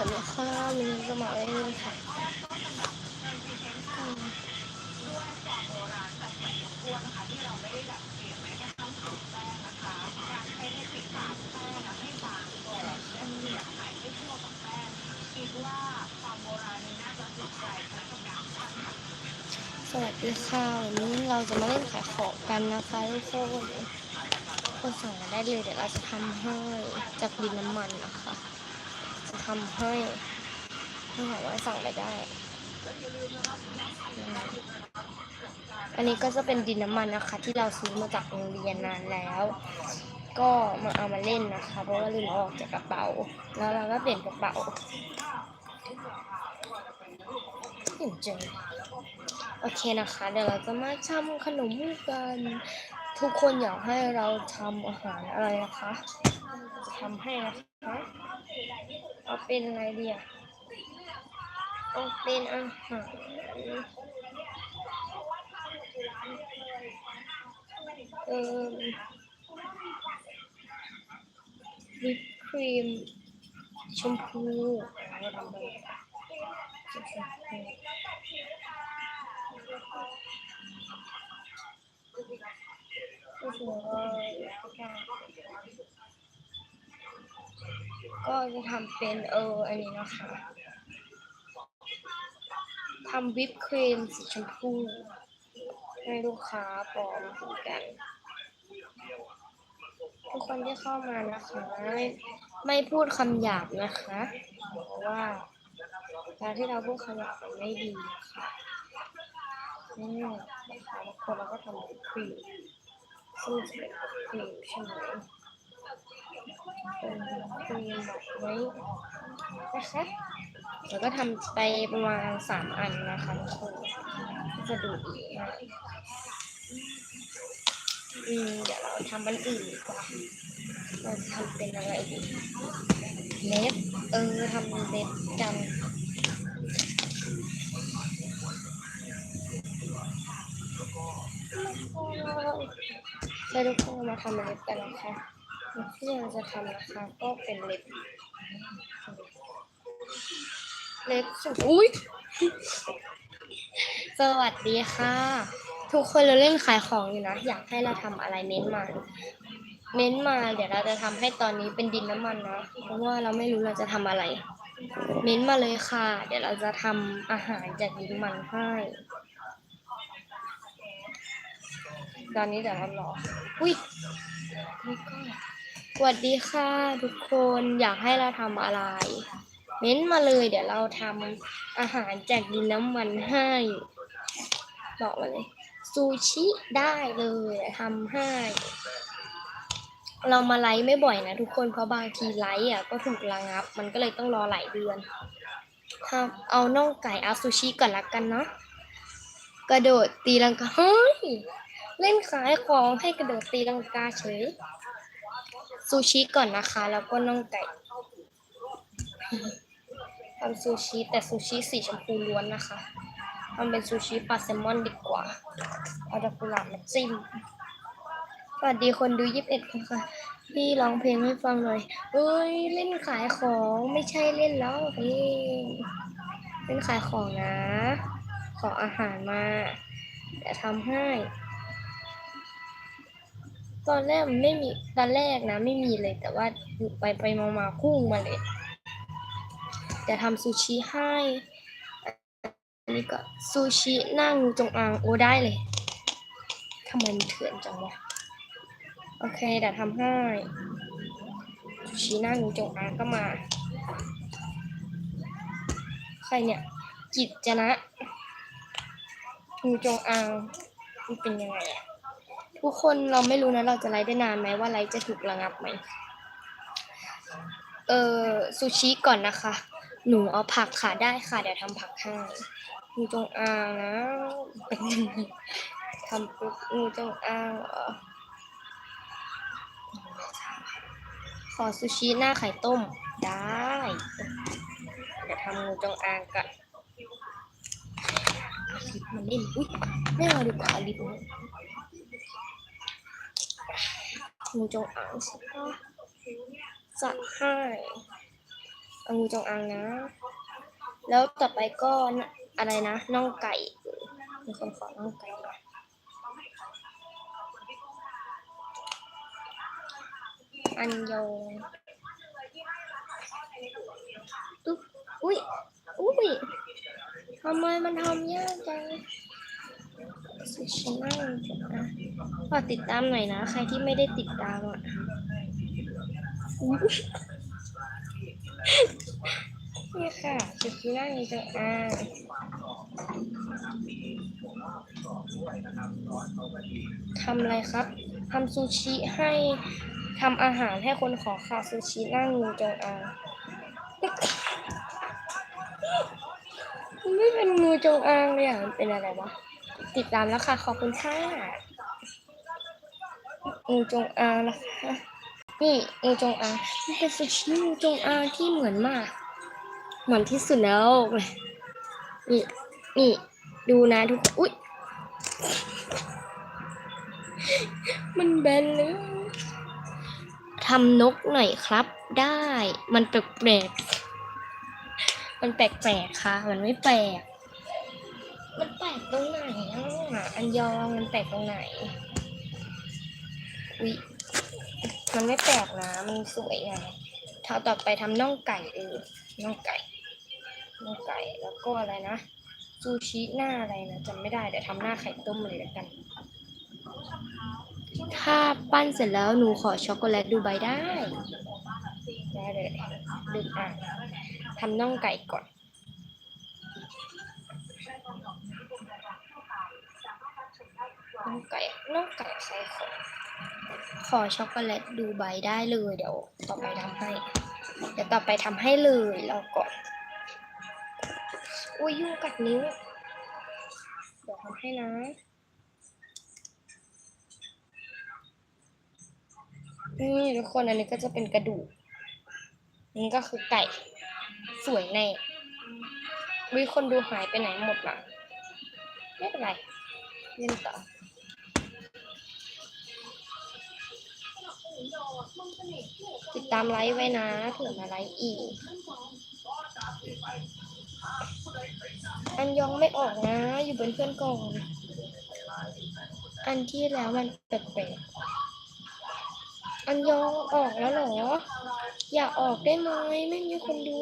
วัสดีค่ะมินสมัครเล่นค่ะสวัสดีค่ะวันนี้เราจะมาเล่นขายของกันนะคะทุกคนคนสั่งมาได้เลยเดี๋ยวเราจะทำให้จากดินน้ำมันนะคะ จะทำให้ถ้าหาว่าสั่งไปได้ อันนี้ก็จะเป็นดินน้ำมันนะคะ ที่เราซื้อมาจากโรงเรียนนานแล้ว ก็มาเอามาเล่นนะคะ เพราะว่าลืมออกจากกระเป๋า แล้วเราก็เปลี่ยนกระเป๋าเห็นจังโอเคนะคะ เดี๋ยวเราจะมาทำขนมกันทุกคนอยากให้เราทำอาหารอะไรนะคะ จะทำให้นะคะ เอาเป็นอะไรดีอะเอาเป็นอาหารเอ่อวิปครีมชมพูเราทำอะไรชมพูก็คือว่า ก็จะทำเป็นเอออันนี้นะคะทำวิปครีมสีชมพูให้ลูกค้าปลอมเหมือนกันทุกคนที่เข้ามานะคะ ไม่ไม่พูดคำหยาบนะคะเพราะว่าการที่เราพูดคำหยาบมันไม่ดีนะคะนี่นะคะทุกคนเราก็ทำวิปครีมซึ่งเป็นครีมใช่ไหม เป็นครีมแบบนี้นะคะแล้วก็ทำไปประมาณสามอันนะคะทุกคนจะดูดีมากอืมเดี๋ยวเราทำอันอื่นดีกว่าเราทำเป็นอะไรดีเล็บเออทำเล็บกันให้ทุกคนมาทำเล็บกันนะคะ ที่เราจะทำนะคะก็เป็นเล็บ เล็บสุดอุ้ยสวัสดีค่ะ ทุกคนเราเล่นขายของอยู่นะ อยากให้เราทำอะไรเม้นต์มา เม้นต์มา เดี๋ยวเราจะทำให้ตอนนี้เป็นดินน้ำมันนะ เพราะว่าเราไม่รู้เราจะทำอะไร เม้นต์มาเลยค่ะ เดี๋ยวเราจะทำอาหารจากดินน้ำมันให้ตอนนี้เดี๋ยวเรารออุ้ยนี่ก็ สวัสดีค่ะทุกคนอยากให้เราทำอะไร เม้นมาเลยเดี๋ยวเราทำอาหารจากดินน้ำมันให้ บอกมาเลยซูชิได้เลยทำให้ เรามาไลฟ์ไม่บ่อยนะทุกคนเพราะบางทีไลฟ์อะก็ถูกระงับ มันก็เลยต้องรอหลายเดือนครับเอาน่องไก่เอาซูชิก่อนละกันเนาะกระโดดตีลังกาเฮ้ยเล่นขายของให้กระโดดตีลังกาเฉย ซูชิก่อนนะคะ แล้วก็น่องไก่ทำซูชิแต่ซูชิสีชมพูล้วนนะคะทำเป็นซูชิปลาแซลมอนดีกว่า เอาดอกกุหลาบมาจิ้มสวัสดีคนดูยีิบเอ็ดคนค่ะพี่ร้องเพลงให้ฟังหน่อยเอ้ยเล่นขายของไม่ใช่เล่นร้องเพลงเล่นขายของนะ ขออาหารมาเดี๋ยวทำให้ ตอนแรกมันไม่มีตอนแรกนะ ไม่มีเลยแต่ว่าไปไปมามาพุ่งมาเลยจะทำซูชิให้อันนี้ก็ซูชิหน้างูจงอางโอ้ได้เลยทำไมมันเถื่อนจังวะโอเคเดี๋ยวทำให้ซูชิหน้างูจงอางก็มาใครเนี่ยจิตจนะงูจงอางมันเป็นยังไงอะ ทุกคนเราไม่รู้นะเราจะไลฟ์ได้นานไหมว่าไลฟ์จะถูกระงับไหมเออซูชิก่อนนะคะ หนูเอาผักค่ะได้ค่ะ เดี๋ยวทำผักให้งูจงอางนะทำปุ๊บงูจงอางอขอซูชิหน้าไข่ต้มได้เดี๋ยวทำงูจงอางก่อนลิปมาเล่นอุ้ยไม่เอาดีกว่าลิป งูจงอางใช่ปะจัดให้เอางูจงอางนะ แล้วต่อไปก็อะไรนะน่องไก่มีคนขอน่องไก่อันยองตุ๊อุ้ยอุ้ยทำไมมันทำยากจัง สุชิน่าอะฝากติดตามหน่อยนะ ใครที่ไม่ได้ติดตามอะนี่ค่ะสุชิน่ามีจังอ่างทำอะไรครับทำซูชิให้ทำอาหารให้คนขอค่ะซูชิน้างูจงอางมันไม่เป็นงูจงอางเลยอะมันเป็นอะไรวะ ติดตามแล้วค่ะ ขอบคุณค่ะงูจงอางนะคะนี่งูจงอางมันเป็นซูชิงูจงอางที่เหมือนมาก เหมือนที่สุดแล้วเลยนี่นี่ดูนะทุกคนอุ๊ยมันแบนเลยทำนกหน่อยครับ ได้ มันแปลกๆมันแปลกๆค่ะ มันไม่แปลก มันแปลกตรงไหนอะ อันยองมันแปลกตรงไหนอุ๊ยมันไม่แปลกนะ มันสวยไงถ้าต่อไปทำน่องไก่เออน่องไก่น่องไก่แล้วก็อะไรนะซูชิหน้าอะไรนะจำไม่ได้เดี๋ยวทำหน้าไข่ต้มเลยแล้วกัน ถ้าปั้นเสร็จแล้วหนูขอช็อกโกแลตดูใบได้ได้เลยดึงอะทำน่องไก่ก่อน น่องไก่น่องไก่ใส่ขอขอช็อกโกแลตดูใบได้เลยเดี๋ยวต่อไปทำให้ เดี๋ยวต่อไปทำให้เลยเราก่อนอุ้ยยุ่งกัดนิ้วเดี๋ยวทำให้นะนี่ทุกคนอันนี้ก็จะเป็นกระดูกนี่ก็คือไก่ สวยแน่วิคนดูหายไปไหนหมดละไม่เป็นไรเล่นต่อ ติดตามไลฟ์ไว้นะเผื่อมาไลฟ์อีก อันยองไม่ออกนะ อยู่เป็นเพื่อนก่อน อันที่แล้วมันแปลกๆอันยองออกแล้วเหรอ อย่าออกได้ไหมไม่มีคนดู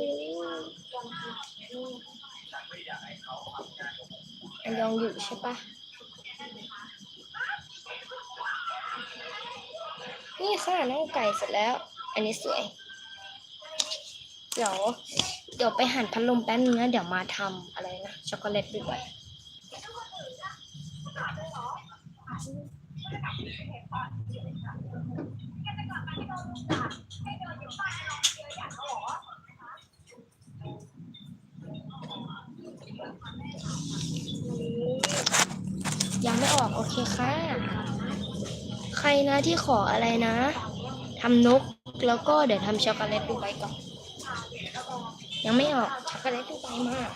อันยองอยู่ใช่ปะ นี่ค่ะน้องไก่เสร็จแล้ว อันนี้สวย เดี๋ยว เดี๋ยวไปหั่นพัดลมแป๊บนึงนะเดี๋ยวมาทำอะไรนะช็อกโกแลตด้วยยังไม่ออก โอเคค่ะ ใครนะที่ขออะไรนะทำนกแล้วก็เดี๋ยวทำช็อกโกแลตดูใบก่อน ยังไม่ออกช็อกโกแลตดูใบมาก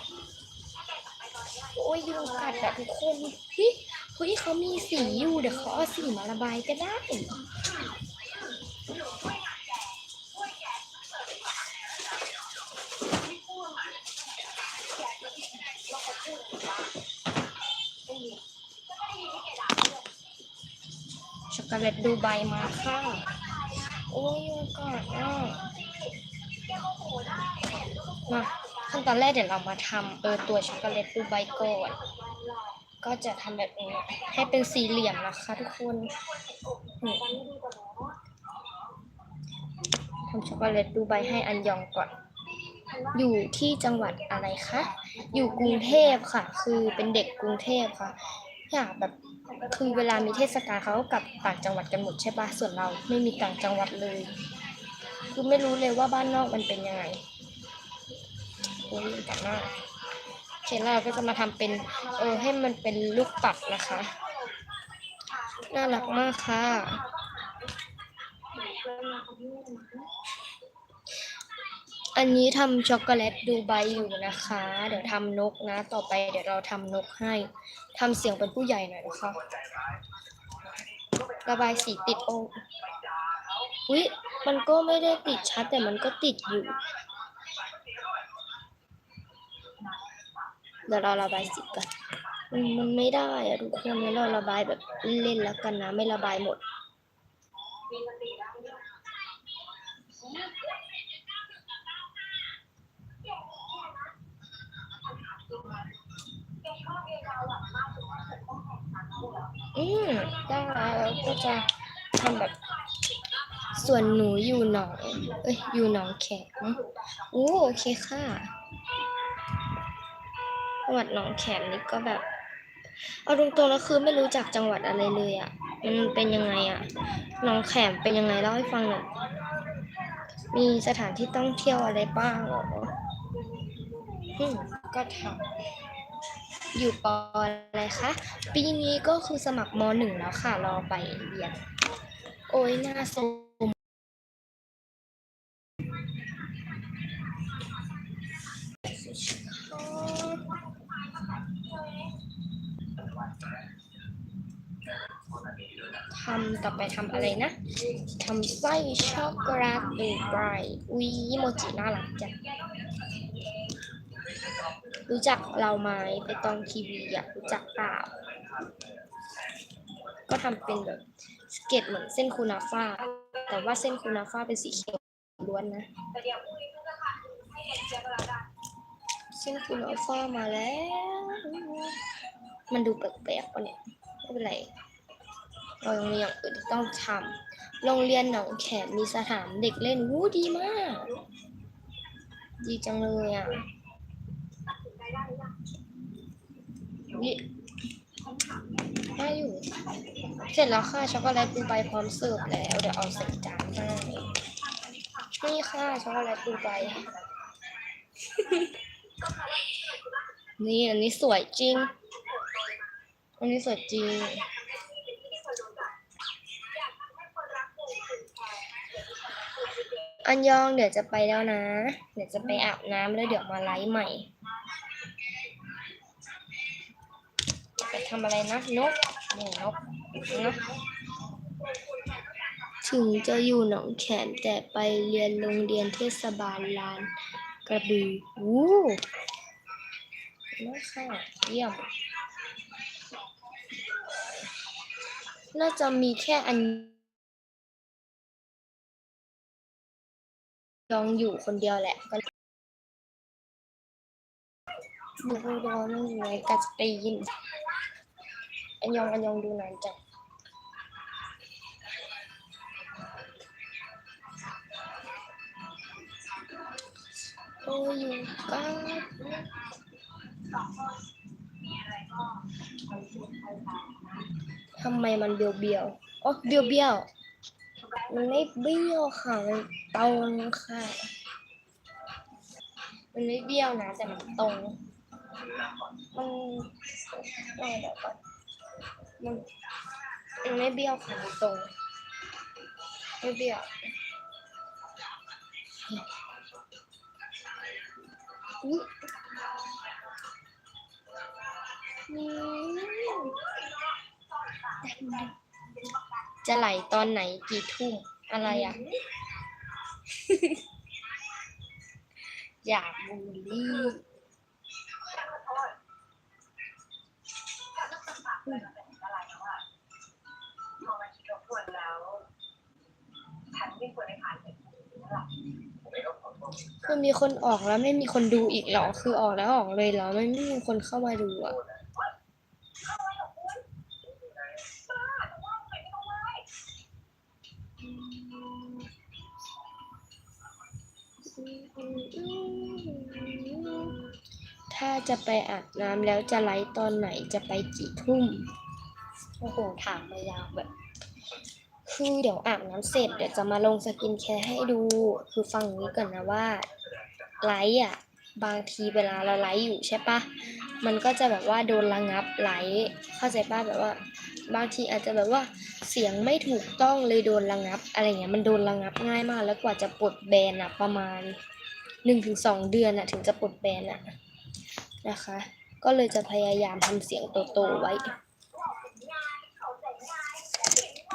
โอ้ยยุงกัดแบบทุกคนเฮ้ยเฮ้ยเขามีสีอยู่เดี๋ยวเขาเอาสีมาระบายก็ได้ กโกแลตดูใบมาค่ะโอ้ยยุงกัดอะมาขั้นตอนแรกเดี๋ยวเรามาทำเออตัวช็อกโกแลตดูใบก่อนก็จะทำแบบนี้ให้เป็นสี่เหลี่ยมนะคะทุกคนทำช็อกโกแลตดูใบให้อันยองก่อน อยู่ที่จังหวัดอะไรคะ อยู่กรุงเทพค่ะ คือเป็นเด็กกรุงเทพค่ะ อยากแบบ คือเวลามีเทศกาลเขาก็กลับต่างจังหวัดกันหมดใช่ปะส่วนเราไม่มีต่างจังหวัดเลย คือไม่รู้เลยว่าบ้านนอกมันเป็นยังไงโอ้ยแต่หน้าเชนเราก็จะมาทำเป็นเออให้มันเป็นลูกปัดนะคะ น่ารักมากค่ะ อันนี้ทำช็อกโกแลตดูใบอยู่นะคะ เดี๋ยวทำนกนะ ต่อไปเดี๋ยวเราทำนกให้ทำเสียงเป็นผู้ใหญ่หน่อยนะคะระบายสีติดองอุ๊ยมันก็ไม่ได้ติดชัดแต่มันก็ติดอยู่ เดี๋ยวเราระบายสีกันมันไม่ได้อะทุกคนงั้นเราระบายแบบเล่นแล้วกันนะ ไม่ระบายหมดมีสตินะ มได้แล้วก็จะทำแบบส่วนหนูอยู่หนองเอ้ยอยู่หนองแขมโอ้โอเคค่ะจังหวัดหนองแขมนี่ก็แบบ เอาตรงๆแล้วคือไม่รู้จักจังหวัดอะไรเลยอะ่ะมันเป็นยังไงอะ่ะหนองแขมเป็นยังไงเล่าให้ฟังหน่อยมีสถานที่ต้องเที่ยวอะไรบ้างเหรออืมก็ทำ อยู่ปออะไรคะ ปีนี้ก็คือสมัครมหนึ่งแล้วค่ะ รอไปเรียน โอ้ยน่าสมทำต่อไปทำอะไรนะทำไส้ช็อกโกแลตดูบรท์อุ้ยโมจิน่ารักจัง รู้จักเราไหมไปตองทีวีอยากรู้จักเปล่า ก็ทำเป็นแบบสเก็ตเหมือนเส้นคูนาฟ่าแต่ว่าเส้นคูนาฟ่าเป็นสีเขียวล้วนนะเส้นคูนาฟ่ามาแล้ว มันดูแปลกๆปะเนี่ยไม่เป็นไรเรายังมีอย่างอื่นที่ต้องทำโรงเรียนหนองแขมมีสถานเด็กเล่นวู้ดีมาก ดีจังเลยอะ นี่ได้อยู่ เสร็จแล้วค่ะช็อกโกแลตดูใบพร้อมเสิร์ฟแล้ว เดี๋ยวเอาใส่จานให้นี่ค่ะช็อกโกแลตดูใบนี่อันนี้สวยจริง อันนี้สวยจริง อันยองเดี๋ยวจะไปแล้วนะ เดี๋ยวจะไปอาบน้ำแล้วเดี๋ยวมาไลฟ์ใหม่ ไป ทำอะไรนะนกนี่นกนะถึงจะอยู่หนองแขมแต่ไปเรียนโรงเรียนเทศบาลลานกระบือวู้น่าค่ะเยี่ยม น่าจะมีแค่อันยองอยู่คนเดียวแหละก็ดูดูดูนั่นอยู่ในกัสตีน อันยองอันยองดูนานจังโอ้ยู่กันทำไมมันเบี้ยวเบี้ยวอ๋อเบี้ยวเบี้ยวมันไม่เบี้ยวค่ะมันตรงค่ะมันไม่เบี้ยวนะแต่มันตรง มันไม่เดี๋ยวก่อน มันมันไม่เบี้ยวค่ะมันตรงไม่เบี้ยวอุ๊ยอืมจะไหลตอนไหนกี่ทุ่มอะไรอะ อยากบูลลี่ คือมีคนออกแล้วไม่มีคนดูอีกเหรอ คือออกแล้วออกเลยเหรอไม่ไม่มีคนเข้ามาดูอะถ้าจะไปอาบน้ำแล้วจะไลฟ์ตอนไหนจะไปกี่ทุ่ม โอ้โห ถามมายาวแบบ คือเดี๋ยวอาบน้ำเสร็จเดี๋ยวจะมาลงสกินแคร์ให้ดู คือฟังนี้ก่อนนะว่าไลฟ์อะ บางทีเวลาเราไลฟ์อยู่ใช่ปะมันก็จะแบบว่าโดนระงับไลฟ์เข้าใจปะแบบว่า บางทีอาจจะแบบว่าเสียงไม่ถูกต้องเลยโดนระงับ อะไรเงี้ยมันโดนระงับง่ายมาก แล้วกว่าจะปลดแบนอะประมาณหนึ่งถึงสองเดือนอะถึงจะปลดแบนอะนะคะ ก็เลยจะพยายามทำเสียงโตๆไว้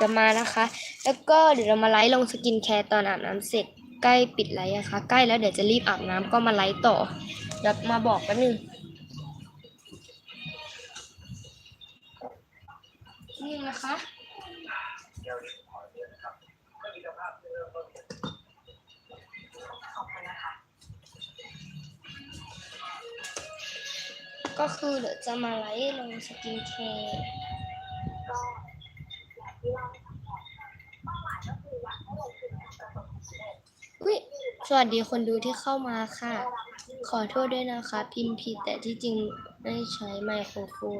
จะมานะคะ แล้วก็เดี๋ยวเรามาไลฟ์ลงสกินแคร์ตอนอาบน้ำเสร็จใกล้ปิดไลฟ์นะคะ ใกล้แล้วเดี๋ยวจะรีบอาบน้ำก็มาไลฟ์ต่อเดมาบอกกันหนึ่งนี่นะคะก็คือเดี๋ยวจะมาไลฟ์ลงสกินแคร์ สวัสดีคนดูที่เข้ามาค่ะ ขอโทษด้วยนะคะ พิมพ์ผิดแต่ที่จริงไม่ใช้ไมโครโฟน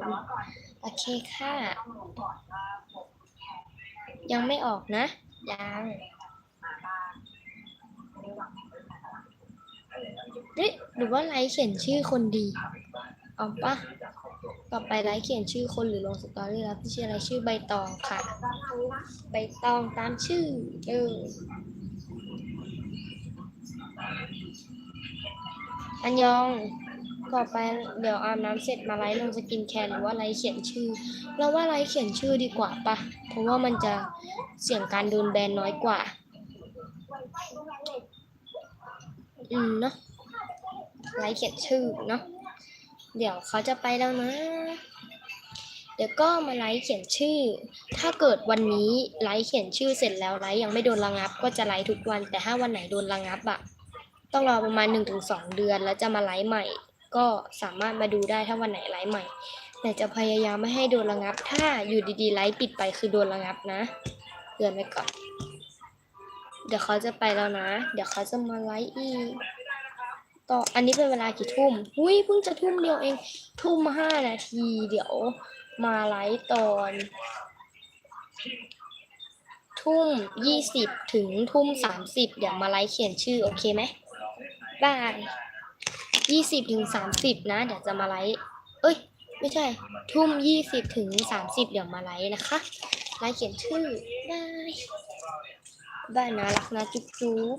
โอเคค่ะ ยังไม่ออกนะ ยังเฮ้ยหรือว่าไลฟ์เขียนชื่อคนดีเอาปะต่อไปไลฟ์เขียนชื่อคนหรือลงสตอรี่แล้วพี่ชื่ออะไรชื่อใบตองค่ะ ใบตองตามชื่อเออ อันยองต่อไปเดี๋ยวอาบน้ำเสร็จมาไลฟ์ลงสกินแคร์หรือว่าไลฟ์เขียนชื่อ เราว่าไลฟ์เขียนชื่อดีกว่าปะเพราะว่ามันจะเสี่ยงการโดนแบนน้อยกว่า อืมเนาะไลฟ์เขียนชื่อเนาะเดี๋ยวเขาจะไปแล้วนะ เดี๋ยวก็มาไลฟ์เขียนชื่อ ถ้าเกิดวันนี้ไลฟ์เขียนชื่อเสร็จแล้วไลฟ์ยังไม่โดนระงับ ก็จะไลฟ์ทุกวันแต่ถ้าวันไหนโดนระงับอะ ต้องรอประมาณ 1-2 เดือน แล้วจะมาไลฟ์ใหม่ ก็สามารถมาดูได้ถ้าวันไหนไลฟ์ใหม่ แต่จะพยายามไม่ให้โดนระงับ ถ้าอยู่ดีๆไลฟ์ปิดไปคือโดนระงับนะเตือนไว้ก่อน เดี๋ยวเขาจะไปแล้วนะ เดี๋ยวเขาจะมาไลฟ์อีกต่ออันนี้เป็นเวลากี่ทุ่มหุ้ยเพิ่งจะทุ่มเดียวเอง ทุ่มห้านาที เดี๋ยวมาไลฟ์ตอน ทุ่มยี่สิบถึงทุ่มสามสิบเดี๋ยวมาไลฟ์เขียนชื่อ โอเคไหม บายยี่สิบถึงสามสิบนะ เดี๋ยวจะมาไลฟ์เอ้ย ไม่ใช่ ทุ่มยี่สิบถึงสามสิบเดี๋ยวมาไลฟ์นะคะ ไลฟ์เขียนชื่อบายบานนะรักนะ จุ๊บจุ๊บ